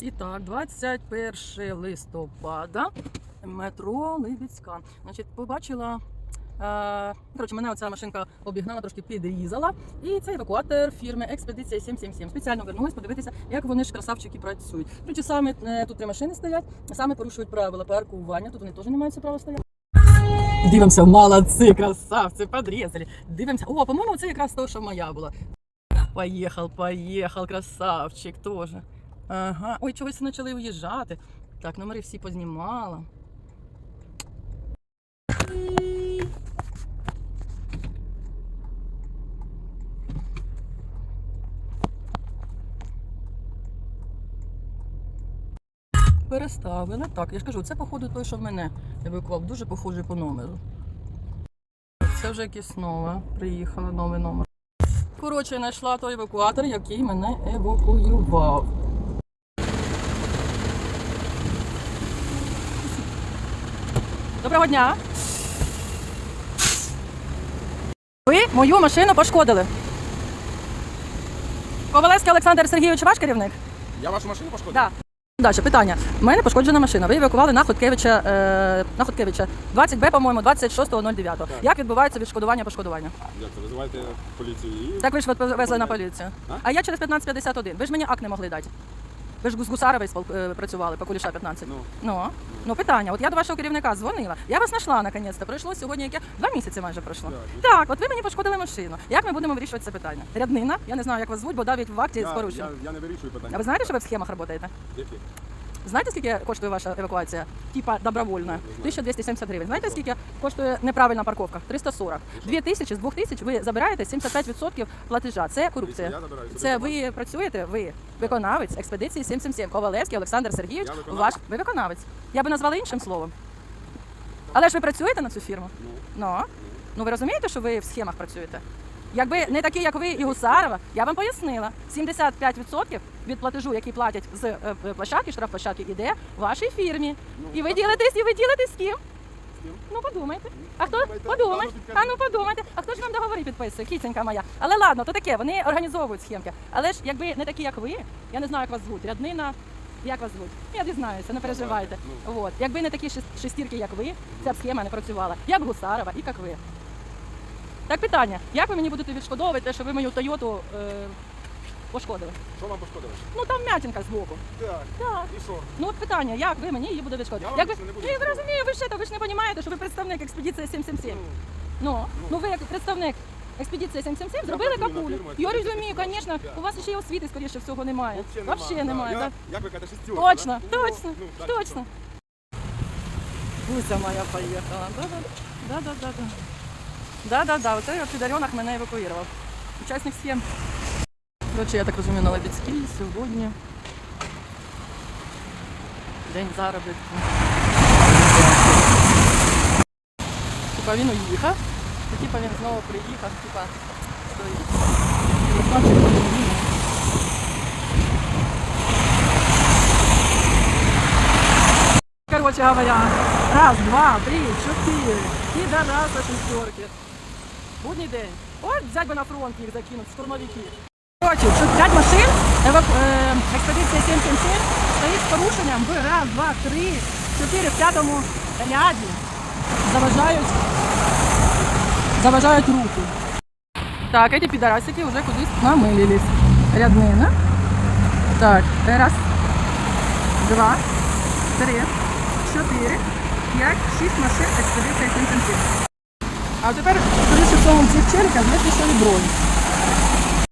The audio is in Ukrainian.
І так, 21 листопада, метро Либіцька. Значить, побачила. Е, коротше, мене оця машинка обігнала, трошки підрізала. І це евакуатор фірми Експедиція 777. Спеціально вернулась подивитися, як вони ж красавчики працюють. Коротше, саме е, тут три машини стоять, саме порушують правила паркування. Тут вони теж не мають права стояти. Дивимося, молодці, красавці, подрізали. Дивимося. О, по-моєму, це якраз то, що моя була. Поїхав, поїхав, красавчик теж. Ага. Ой, чогось почали уїжджати. Так, номери всі познімала. Переставили. Так, я ж кажу, це, походу, той, що в мене евакував. Дуже похожий по номеру. Це вже якийсь нове. Приїхала новий номер. Коротше, знайшла той евакуатор, який мене евакуював. Доброго дня. Ви мою машину пошкодили. Ковалевський Олександр Сергійович, ваш керівник? Я вашу машину пошкодив? Так. Далі питання. У мене пошкоджена машина. Ви евакували на Хоткевича, е, на Хоткевича 20Б, по-моєму, 26.09. Як відбувається відшкодування пошкодування? Як це? Визивайте поліцію і... Так ви ж везли на поліцію. А? А я через 15.51. Ви ж мені акт не могли дати. Ви ж з Гусарової спол- е, працювали, по Куліша 15. Ну, Ну, ну питання. От я до вашого керівника дзвонила. Я вас знайшла наконець-то. Пройшло сьогодні яке два місяці майже пройшло. Так. Так, от ви мені пошкодили машину. Як ми будемо вирішувати це питання? Ряднина, я не знаю, як вас звуть, бо навіть в акті з я, порушенням. я, я не вирішую питання. А ви знаєте, що ви в схемах працюєте? Які? Знаєте, скільки коштує ваша евакуація? Типа добровольна? знаю. 1270 гривень. Знаєте, скільки коштує неправильна парковка? 340. 2000 з 2000 ви забираєте 75% платежа. Це корупція. Це ви працюєте, ви виконавець експедиції 777. Ковалевський Олександр Сергійович. Ваш ви виконавець. Я би назвала іншим словом. Але ж ви працюєте на цю фірму? Ну, Ну. Ну ви розумієте, що ви в схемах працюєте? Якби не такі, як ви і Гусарова, я вам пояснила. 75% від платежу, який платять з е, е, площадки, штрафплощадки, іде вашій фірмі. ну, І ви ділитесь, і ви ділитесь з ким? Ну подумайте. А хто Подумайте? А ну подумайте. А хто ж вам договори підписує? Кіценька моя. Але ладно, то таке, вони організовують схемки. Але ж якби не такі, як ви, я не знаю, як вас звуть. Ряднина. Як вас звуть? Я дізнаюся, не переживайте. Ну. От. Якби не такі шестірки, як ви, ця б схема не працювала. Як Гусарова і як ви. Так питання, як ви мені будете відшкодовувати те, що ви мою Тойоту е, пошкодили? Що вам пошкодили? Ну там м'ятінка збоку. Так. Так. І що? Ну от питання, як ви мені її будете відшкодувати? Я вам Як ви... не буду Ні, ви відшкодовувати. розумію, ви ще то ви ж не розумієте, що ви представник експедиції 777. Ну, ну ви як представник експедиції 777 зробили працюю на капулю. фірму Я «Експедиція розумію, 777». звісно, у вас ще й освіти, скоріше всього, немає. Вообще Вообще немає, Я- так? Як ви кажете, шестерка? Точно, да? Ну, точно, ну, так, точно. Гуся моя поїхала. Да-да-да. Да-да-да, оцей підарьонок мене евакуював. Учасник схем. Коротше, я так розумію, на Лебідській сьогодні. День заробітку. Типа він уїхав, і типа він знову приїхав, типа стоїть. Короче говоря, раз, два, три, чотири. І до раз до шестерки. Будній день. От взять би на фронт їх закинуть, штурмовики. Короче, тут п'ять машин, е, експедиція 777 стоїть з порушенням в раз, два, три, чотири, в п'ятому ряді. Заважають, заважають руку. Так, эти підарасики вже кудись намилились. Ряднина. Так, раз, два, три, чотири, п'ять, шість машин експедиція 777. А тепер, в цих челіках ми пішли бронь.